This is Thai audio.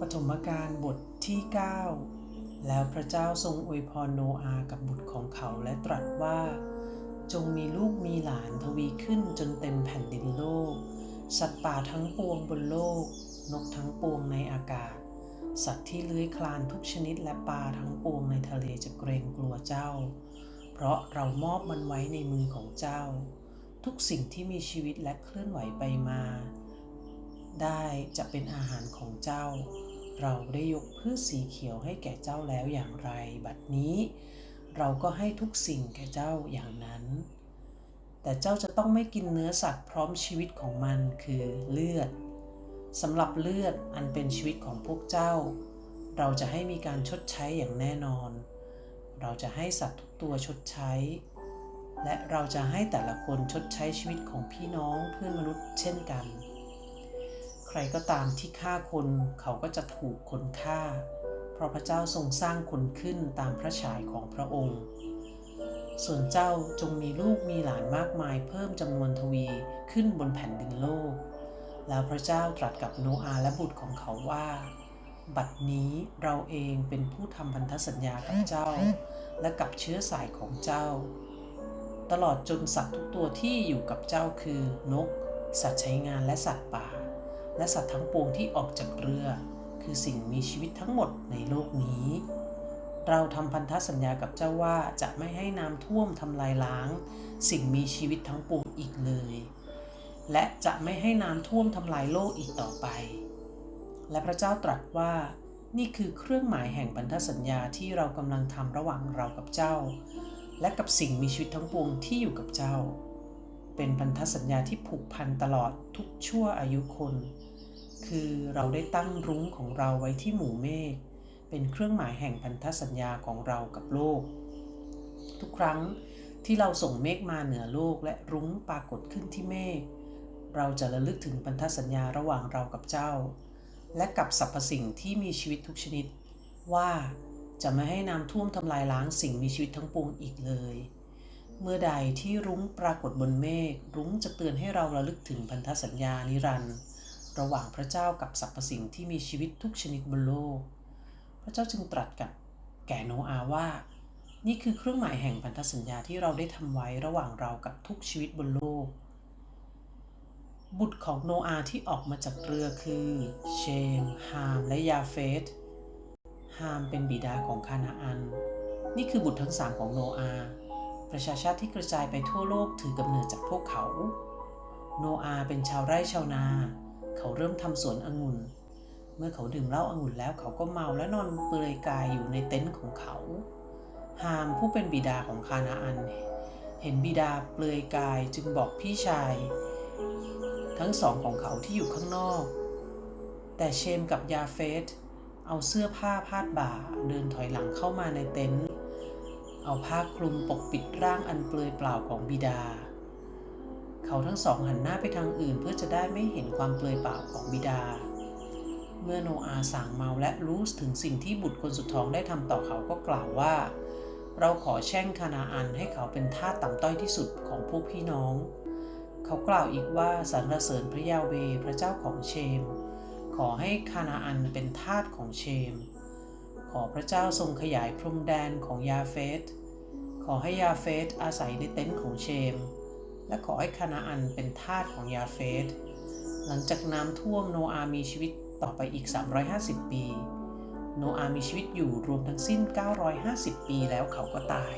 ปฐมกาลบทที่ 9 แล้วพระเจ้าทรงอวยพรโนอากับบุตรของเขาและตรัสว่า จงมีลูกมีหลานทวีขึ้นจนเต็มแผ่นดินโลก สัตว์ป่าทั้งปวงบนโลก นกทั้งปวงในอากาศ สัตว์ที่เลื้อยคลานทุกชนิดและปลาทั้งปวงในทะเลจะเกรงกลัวเจ้า เพราะเรามอบมันไว้ในมือของเจ้า ทุกสิ่งที่มีชีวิตและเคลื่อนไหวไปมา ได้จะเป็นอาหารของเจ้า เราได้ยกพืชสีเขียวให้แก่เจ้าแล้วอย่างไร บัดนี้ เราก็ให้ทุกสิ่งแก่เจ้าอย่างนั้น แต่เจ้าจะต้องไม่กินเนื้อสัตว์พร้อมชีวิตของมันคือเลือดสำหรับเลือดอันเป็นชีวิตของพวกเจ้า เราจะให้มีการชดใช้อย่างแน่นอน เราจะให้สัตว์ทุกตัวชดใช้ และเราจะให้แต่ละคนชดใช้ชีวิตของพี่น้องเพื่อนมนุษย์เช่นกัน ใครก็ตามที่ฆ่าคนเขาก็จะถูกคนฆ่า เพราะพระเจ้าทรงสร้างคนขึ้นตามพระฉายของพระองค์ ส่วนเจ้าจงมีลูกมีหลานมากมายเพิ่มจำนวนทวีขึ้นบนแผ่นดินโลก แล้วพระเจ้าตรัสกับโนอาห์และบุตรของเขาว่า บัดนี้เราเองเป็นผู้ทำพันธสัญญากับเจ้า และกับเชื้อสายของเจ้า ตลอดจนสัตว์ทุกตัวที่อยู่กับเจ้าคือนก สัตว์ใช้งานและสัตว์ป่า และสัตว์ทั้งปวงที่ออกจากเรือ คือสิ่งมีชีวิตทั้งหมดในโลกนี้ เราทำพันธสัญญากับเจ้าว่าจะไม่ให้น้ำท่วมทำลายล้าง สิ่งมีชีวิตทั้งปวงอีกเลย และจะไม่ให้น้ำท่วมทำลายโลกอีกต่อไป และพระเจ้าตรัสว่านี่คือเครื่องหมายแห่งพันธสัญญาที่เรากำลังทำระหว่างเรากับเจ้า และกับสิ่งมีชีวิตทั้งปวงที่อยู่กับเจ้า เป็นพันธสัญญาที่ผูกพันตลอดทุกชั่วอายุคน คือเราได้ตั้งรุ้งของเราไว้ที่หมู่เมฆเป็นเครื่องหมายแห่งพันธสัญญาของเรากับโลก ทุกครั้งที่เราส่งเมฆมาเหนือโลกและรุ้งปรากฏขึ้นที่เมฆเราจะระลึกถึงพันธสัญญาระหว่างเรากับเจ้า และกับสรรพสิ่งที่มีชีวิตทุกชนิด ว่าจะไม่ให้น้ำท่วมทำลายล้างสิ่งมีชีวิตทั้งปวงอีกเลย เมื่อใดที่รุ้งปรากฏบนเมฆรุ้งจะเตือนให้เราระลึกถึงพันธสัญญานิรันดร์ ระหว่างพระเจ้ากับสรรพสิ่งที่มีชีวิตทุกชนิดบนโลก พระเจ้าจึงตรัสกับแก่โนอาว่า นี่คือเครื่องหมายแห่งพันธสัญญาที่เราได้ทำไว้ระหว่างเรากับทุกชีวิตบนโลก บุตรของโนอาห์ที่ออกมาจากเรือคือเชม ฮาม และยาเฟตฮามเป็นบิดาของคานาอัน นี่คือบุตรทั้งสามของโนอาห์ประชาชาติที่กระจายไปทั่วโลกถือกำเนิดจากพวกเขา โนอาห์เป็นชาวไร่ชาวนา เขาเริ่มทำสวนองุ่น เมื่อเขาดื่มเหล้าองุ่นแล้วเขาก็เมาและนอนเปลือยกายอยู่ในเต็นท์ของเขา ฮามผู้เป็นบิดาของคานาอัน เห็นบิดาเปลือยกายจึงบอกพี่ชาย ทั้งสองของเขาที่อยู่ข้างนอก แต่เชมกับยาเฟตเอาเสื้อผ้าพาดบ่าเดินถอยหลังเข้ามาในเต็นท์เอาผ้าคลุมปกปิดร่างอันเปลือยเปล่าของบิดา เขาทั้งสองหันหน้าไปทางอื่นเพื่อจะได้ไม่เห็นความเปลือยเปล่าของบิดา เมื่อโนอาสั่งเมาและรู้ถึงสิ่งที่บุตรคนสุดท้องได้ทำต่อเขาก็กล่าวว่า เราขอแช่งคานาอันให้เขาเป็นทาสต่ำต้อยที่สุดของพวกพี่น้อง เขากล่าวอีกว่าสรรเสริญพระยาเวพระเจ้าของเชม ขอให้คานาอันเป็นทาสของเชม ขอพระเจ้าทรงขยายพรมแดนของยาเฟตขอให้ยาเฟตอาศัยในเต็นท์ของเชม และขอให้คานาอันเป็นทาสของยาเฟสหลังจากน้ำท่วมโนอามีชีวิตต่อไปอีก 350 ปี โนอามีชีวิตอยู่รวมทั้งสิ้น 950 ปีแล้วเขาก็ตาย